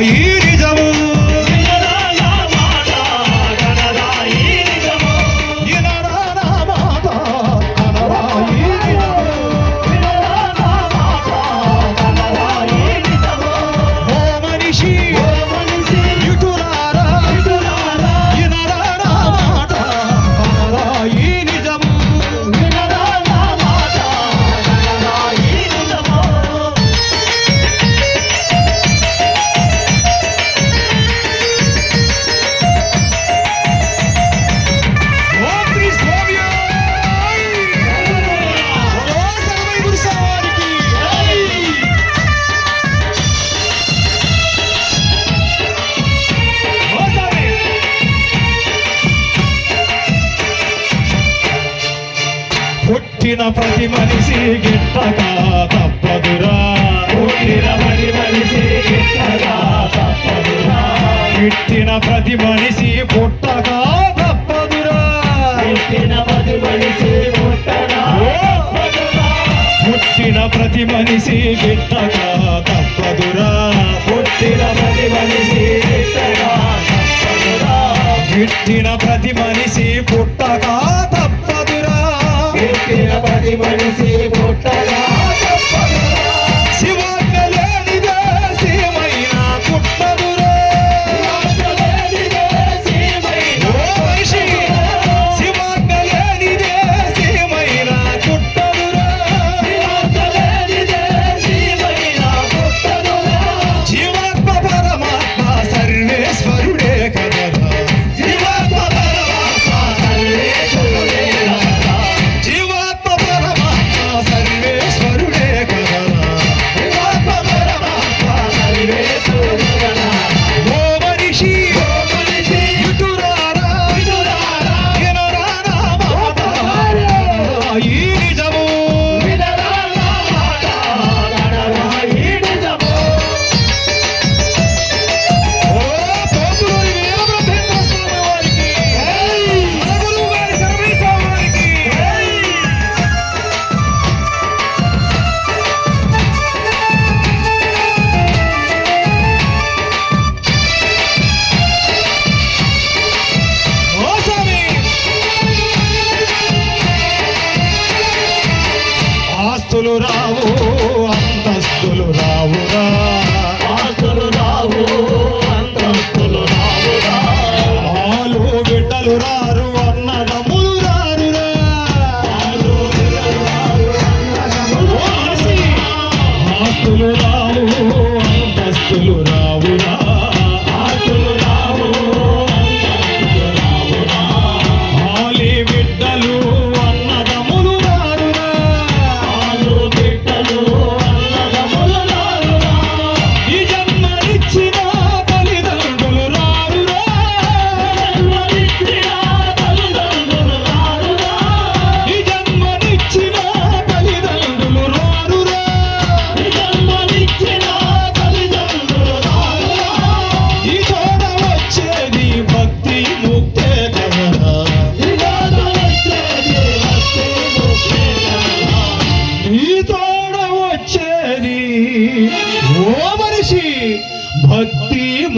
you పుట్టిన ప్రతి మనిషి గిట్టగా తప్పదురా. పుట్టిన ప్రతి మనిషి గిట్టగా గిట్టిన ప్రతి మనిషి పుట్టగా ప్రతి మనిషి పుట్టగా తప్పదురా. పుట్టిన ప్రతి మనిషి గిట్టిన ప్రతి మనిషి పుట్ట మనసులు రావు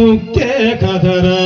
ముక్తే కథరా.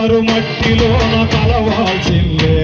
అందరు మట్టిలోన కలవాల్సిందే.